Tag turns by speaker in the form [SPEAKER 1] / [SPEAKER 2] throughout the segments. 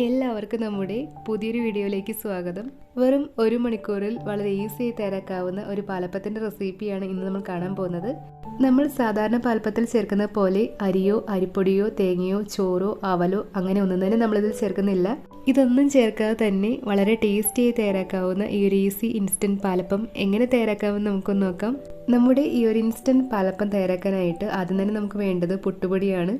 [SPEAKER 1] എല്ലാവർക്കും നമ്മുടെ പുതിയൊരു വീഡിയോയിലേക്ക് സ്വാഗതം. വെറും ഒരു മണിക്കൂറിൽ വളരെ ഈസി ആയി തയ്യാറാക്കാവുന്ന ഒരു പാലപ്പത്തിന്റെ റെസിപ്പിയാണ് ഇന്ന് നമ്മൾ കാണാൻ പോകുന്നത്. നമ്മൾ സാധാരണ പാൽപ്പത്തിൽ ചേർക്കുന്ന പോലെ അരിയോ അരിപ്പൊടിയോ തേങ്ങയോ ചോറോ അവലോ അങ്ങനെ ഒന്നും തന്നെ നമ്മളിതിൽ ചേർക്കുന്നില്ല. ഇതൊന്നും ചേർക്കാതെ തന്നെ വളരെ ടേസ്റ്റിയായി തയ്യാറാക്കാവുന്ന ഈ ഒരു ഈസി ഇൻസ്റ്റന്റ് പാലപ്പം എങ്ങനെ തയ്യാറാക്കാമെന്ന് നമുക്കൊന്ന് നോക്കാം. നമ്മുടെ ഈ ഒരു ഇൻസ്റ്റന്റ് പാലപ്പം തയ്യാറാക്കാനായിട്ട് ആദ്യം തന്നെ നമുക്ക് വേണ്ടത് പുട്ടുപൊടിയാണ്.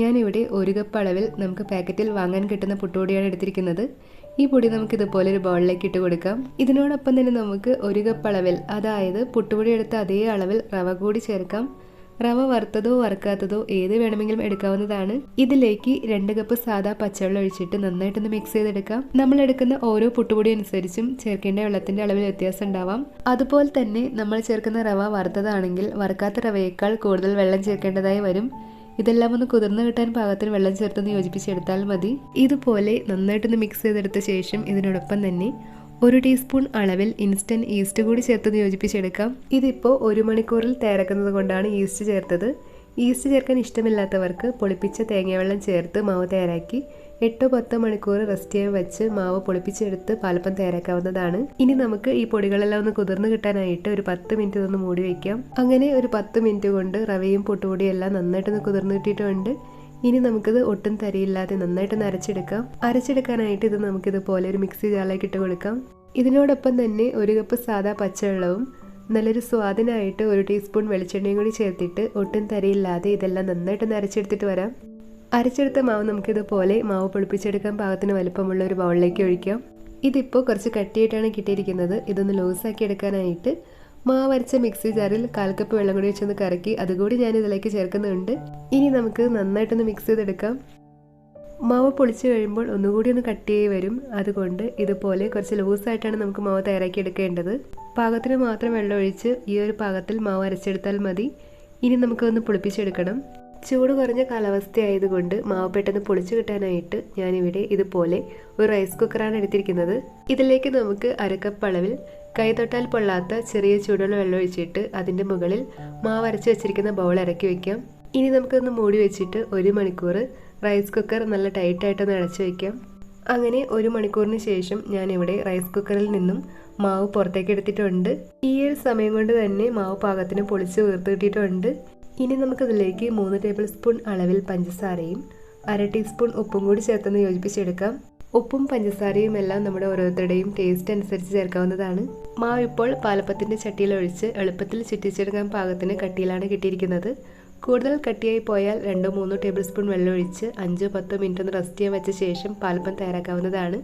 [SPEAKER 1] ഞാനിവിടെ ഒരു കപ്പ് അളവിൽ നമുക്ക് പാക്കറ്റിൽ വാങ്ങാൻ കിട്ടുന്ന പുട്ടുപൊടിയാണ് എടുത്തിരിക്കുന്നത്. ഈ പൊടി നമുക്ക് ഇതുപോലെ ഒരു ബൗളിലേക്ക് ഇട്ട് കൊടുക്കാം. ഇതിനോടൊപ്പം തന്നെ നമുക്ക് ഒരു കപ്പ് അളവിൽ അതായത് പുട്ടുപൊടി എടുത്ത അതേ അളവിൽ റവ കൂടി ചേർക്കാം. റവ വറുത്തതോ വറുക്കാത്തതോ ഏത് വേണമെങ്കിലും എടുക്കാവുന്നതാണ്. ഇതിലേക്ക് രണ്ട് കപ്പ് സാധാ പച്ചവെള്ളം ഒഴിച്ചിട്ട് നന്നായിട്ടൊന്ന് മിക്സ് ചെയ്തെടുക്കാം. നമ്മൾ എടുക്കുന്ന ഓരോ പുട്ടുപൊടി അനുസരിച്ചും ചേർക്കേണ്ട വെള്ളത്തിന്റെ അളവിൽ വ്യത്യാസം ഉണ്ടാവാം. അതുപോലെ തന്നെ നമ്മൾ ചേർക്കുന്ന റവ വറുത്തതാണെങ്കിൽ വറുക്കാത്ത റവയേക്കാൾ കൂടുതൽ വെള്ളം ചേർക്കേണ്ടതായി വരും. ഇതെല്ലാം ഒന്ന് കുതിർന്ന് കിട്ടാൻ പാകത്തിന് വെള്ളം ചേർത്തൊന്ന് യോജിപ്പിച്ചെടുത്താൽ മതി. ഇതുപോലെ നന്നായിട്ടൊന്ന് മിക്സ് ചെയ്തെടുത്ത ശേഷം ഇതിനോടൊപ്പം തന്നെ ഒരു ടീസ്പൂൺ അളവിൽ ഇൻസ്റ്റന്റ് ഈസ്റ്റ് കൂടി ചേർത്ത് യോജിപ്പിച്ചെടുക്കാം. ഇതിപ്പോൾ ഒരു മണിക്കൂറിൽ തയ്യാറാക്കുന്നത് കൊണ്ടാണ് ഈസ്റ്റ് ചേർത്തത്. ഈസ്റ്റ് ചേർക്കാൻ ഇഷ്ടമില്ലാത്തവർക്ക് പൊളിപ്പിച്ച തേങ്ങാവെള്ളം ചേർത്ത് മാവ് തയ്യാറാക്കി എട്ടോ പത്തോ മണിക്കൂർ റെസ്റ്റ് ചെയ്യാൻ വെച്ച് മാവ് പൊളിപ്പിച്ചെടുത്ത് പാലപ്പം തയ്യാറാക്കാവുന്നതാണ്. ഇനി നമുക്ക് ഈ പൊടികളെല്ലാം ഒന്ന് കുതിർന്ന് കിട്ടാനായിട്ട് ഒരു പത്ത് മിനിറ്റ് ഇതൊന്ന് മൂടി വയ്ക്കാം അങ്ങനെ ഒരു പത്ത് മിനിറ്റ് കൊണ്ട് റവയും പൊട്ടുപൊടിയും എല്ലാം നന്നായിട്ടൊന്ന് കുതിർന്ന് കിട്ടിയിട്ടുണ്ട്. ഇനി നമുക്കിത് ഒട്ടും തരിയില്ലാതെ നന്നായിട്ടൊന്ന് അരച്ചെടുക്കാം. അരച്ചെടുക്കാനായിട്ട് ഇത് നമുക്കിതുപോലെ ഒരു മിക്സി ജാറിലേക്ക് ഇട്ട് കൊടുക്കാം. ഇതിനോടൊപ്പം തന്നെ ഒരു കപ്പ് സാദാ പച്ചവെള്ളവും നല്ലൊരു സ്വാദിനായിട്ട് ഒരു ടീസ്പൂൺ വെളിച്ചെണ്ണയും കൂടി ചേർത്തിട്ട് ഒട്ടും തരിയില്ലാതെ ഇതെല്ലാം നന്നായിട്ട് നരച്ചെടുത്തിട്ട് വരാം. അരച്ചെടുത്ത മാവ് നമുക്കിതുപോലെ മാവ് പൊളിപ്പിച്ചെടുക്കാൻ പാകത്തിന് വലുപ്പമുള്ള ഒരു ബൗളിലേക്ക് ഒഴിക്കാം. ഇതിപ്പോൾ കുറച്ച് കട്ടിയായിട്ടാണ് കിട്ടിയിരിക്കുന്നത്. ഇതൊന്ന് ലൂസാക്കി എടുക്കാനായിട്ട് മാവ് അരച്ച മിക്സി ജാറിൽ കാൽ കപ്പ് വെള്ളം കൂടി വെച്ചൊന്ന് കറക്കി അതുകൂടി ഞാൻ ഇതിലേക്ക് ചേർക്കുന്നുണ്ട്. ഇനി നമുക്ക് നന്നായിട്ടൊന്ന് മിക്സ് ചെയ്തെടുക്കാം. മാവ് പൊളിച്ചു കഴിയുമ്പോൾ ഒന്നുകൂടി ഒന്ന് കട്ടിയായി വരും. അതുകൊണ്ട് ഇതുപോലെ കുറച്ച് ലൂസായിട്ടാണ് നമുക്ക് മാവ് തയ്യാറാക്കി എടുക്കേണ്ടത്. പാകത്തിന് മാത്രം വെള്ളം ഒഴിച്ച് ഈ ഒരു പാകത്തിൽ മാവ് അരച്ചെടുത്താൽ മതി. ഇനി നമുക്കൊന്ന് പുളിപ്പിച്ചെടുക്കണം. ചൂട് കുറഞ്ഞ കാലാവസ്ഥ ആയതുകൊണ്ട് മാവ് പെട്ടെന്ന് പൊളിച്ചു കിട്ടാനായിട്ട് ഞാനിവിടെ ഇതുപോലെ ഒരു റൈസ് കുക്കറാണ് എടുത്തിരിക്കുന്നത്. ഇതിലേക്ക് നമുക്ക് അരക്കപ്പ് അളവിൽ കൈ തൊട്ടാൽ പൊള്ളാത്ത ചെറിയ ചൂടുള്ള വെള്ളം ഒഴിച്ചിട്ട് അതിന്റെ മുകളിൽ മാവ് അരച്ച് വെച്ചിരിക്കുന്ന ബൗൾ ഇറക്കി വയ്ക്കാം ഇനി നമുക്കൊന്ന് മൂടി വെച്ചിട്ട് ഒരു മണിക്കൂർ റൈസ് കുക്കർ നല്ല ടൈറ്റായിട്ടൊന്ന് അടച്ചു വയ്ക്കാം അങ്ങനെ ഒരു മണിക്കൂറിന് ശേഷം ഞാൻ ഇവിടെ റൈസ് കുക്കറിൽ നിന്നും മാവ് പുറത്തേക്ക് എടുത്തിട്ടുണ്ട്. ഈ ഒരു സമയം കൊണ്ട് തന്നെ മാവ് പാകത്തിന് പൊളിച്ച് വീർത്ത് കിട്ടിയിട്ടുണ്ട്. ഇനി നമുക്കതിലേക്ക് മൂന്ന് ടേബിൾ സ്പൂൺ അളവിൽ പഞ്ചസാരയും അര ടീസ്പൂൺ ഉപ്പും കൂടി ചേർത്തൊന്ന് യോജിപ്പിച്ചെടുക്കാം. ഉപ്പും പഞ്ചസാരയും എല്ലാം നമ്മുടെ ഓരോരുത്തരുടെയും ടേസ്റ്റ് അനുസരിച്ച് ചേർക്കാവുന്നതാണ്. മാവ് ഇപ്പോൾ പാലപ്പത്തിന്റെ ചട്ടിയിൽ ഒഴിച്ച് എളുപ്പത്തിൽ ചുറ്റിച്ചെടുക്കാൻ പാകത്തിന് കട്ടിയിലാണ് കിട്ടിയിരിക്കുന്നത്. കൂടുതൽ കട്ടിയായി പോയാൽ രണ്ടോ മൂന്നോ ടേബിൾ സ്പൂൺ വെള്ളം ഒഴിച്ച് അഞ്ചോ പത്തോ മിനിറ്റ് ഒന്ന് റെസ്റ്റ് ചെയ്യാൻ വെച്ച ശേഷം പാലപ്പം തയ്യാറാക്കാവുന്നതാണ്.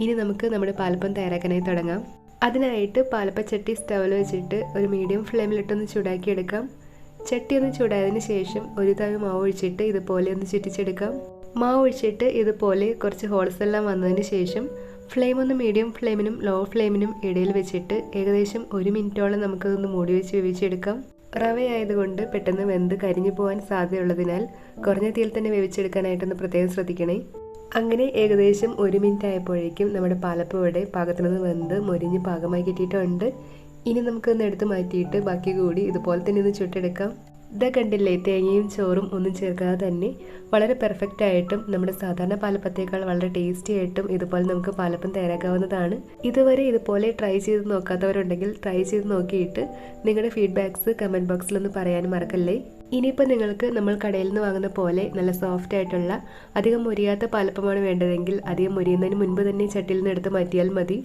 [SPEAKER 1] ഇനി നമുക്ക് നമ്മുടെ പാലപ്പം തയ്യാറാക്കാനായി തുടങ്ങാം. അതിനായിട്ട് പാലപ്പച്ചട്ടി സ്റ്റൗവിൽ വെച്ചിട്ട് ഒരു മീഡിയം ഫ്ലെയിമിലിട്ടൊന്ന് ചൂടാക്കിയെടുക്കാം. ചട്ടി ഒന്ന് ചൂടായതിന് ശേഷം ഒരു തവി മാവ് ഒഴിച്ചിട്ട് ഇതുപോലെ ഒന്ന് ചുറ്റിച്ചെടുക്കാം. മാവ് ഒഴിച്ചിട്ട് ഇതുപോലെ കുറച്ച് ഹോൾസ് എല്ലാം വന്നതിന് ശേഷം ഫ്ലെയിം ഒന്ന് മീഡിയം ഫ്ലെയിമിനും ലോ ഫ്ലെയിമിനും ഇടയിൽ വെച്ചിട്ട് ഏകദേശം ഒരു മിനിറ്റോളം നമുക്കതൊന്ന് മൂടി വെച്ച് വേവിച്ചെടുക്കാം. റവ ആയതുകൊണ്ട് പെട്ടെന്ന് വെന്ത് കരിഞ്ഞു പോകാൻ സാധ്യതയുള്ളതിനാൽ കുറഞ്ഞ തീയിൽ തന്നെ വേവിച്ചെടുക്കാനായിട്ടൊന്ന് പ്രത്യേകം ശ്രദ്ധിക്കണേ. അങ്ങനെ ഏകദേശം ഒരു മിനിറ്റ് ആയപ്പോഴേക്കും നമ്മുടെ പാലപ്പം ഇവിടെ പാകത്തിനൊന്ന് വെന്ത് മൊരിഞ്ഞ് പാകമായി കിട്ടിയിട്ടുണ്ട്. ഇനി നമുക്കൊന്ന് എടുത്ത് മാറ്റിയിട്ട് ബാക്കി കൂടി ഇതുപോലെ തന്നെ ഒന്ന് ചുട്ടെടുക്കാം. ഇതാ കണ്ടില്ലേ? തേങ്ങയും ചോറും ഒന്നും ചേർക്കാതെ തന്നെ വളരെ പെർഫെക്റ്റ് ആയിട്ടും നമ്മുടെ സാധാരണ പാലപ്പത്തേക്കാൾ വളരെ ടേസ്റ്റി ആയിട്ടും ഇതുപോലെ നമുക്ക് പാലപ്പം തയ്യാറാക്കാവുന്നതാണ്. ഇതുവരെ ഇതുപോലെ ട്രൈ ചെയ്ത് നോക്കാത്തവരുണ്ടെങ്കിൽ ട്രൈ ചെയ്ത് നോക്കിയിട്ട് നിങ്ങളുടെ ഫീഡ്ബാക്സ് കമന്റ് ബോക്സിലൊന്ന് പറയാനും മറക്കല്ലേ? ഇനിയിപ്പോൾ നിങ്ങൾക്ക് നമ്മൾ കടയിൽ നിന്ന് വാങ്ങുന്ന പോലെ നല്ല സോഫ്റ്റ് ആയിട്ടുള്ള അധികം മുരിയാത്ത പാലപ്പമാണ് വേണ്ടതെങ്കിൽ അധികം മുരിയുന്നതിന് മുൻപ് തന്നെ ചട്ടിയിൽ നിന്ന് എടുത്ത് മാറ്റിയാൽ മതി.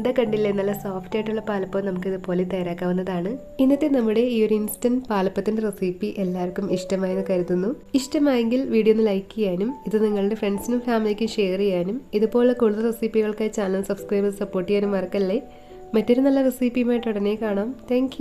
[SPEAKER 1] ഇതാ കണ്ടില്ലേ നല്ല സോഫ്റ്റ് ആയിട്ടുള്ള പാലപ്പം നമുക്ക് ഇതുപോലെ തയ്യാറാക്കാവുന്നതാണ്. ഇന്നത്തെ നമ്മുടെ ഈ ഒരു ഇൻസ്റ്റന്റ് പാലപ്പത്തിന്റെ റെസിപ്പി എല്ലാവർക്കും ഇഷ്ടമായെന്ന് കരുതുന്നു. ഇഷ്ടമായെങ്കിൽ വീഡിയോ ഒന്ന് ലൈക്ക് ചെയ്യാനും ഇത് നിങ്ങളുടെ ഫ്രണ്ട്സിനും ഫാമിലിക്കും ഷെയർ ചെയ്യാനും ഇതുപോലെ കൂടുതൽ റെസിപ്പികൾക്കായി ചാനൽ സബ്സ്ക്രൈബ് സപ്പോർട്ട് ചെയ്യാനും മറക്കല്ലേ. മറ്റൊരു നല്ല റെസിപ്പിയുമായിട്ട് ഉടനെ കാണാം. താങ്ക്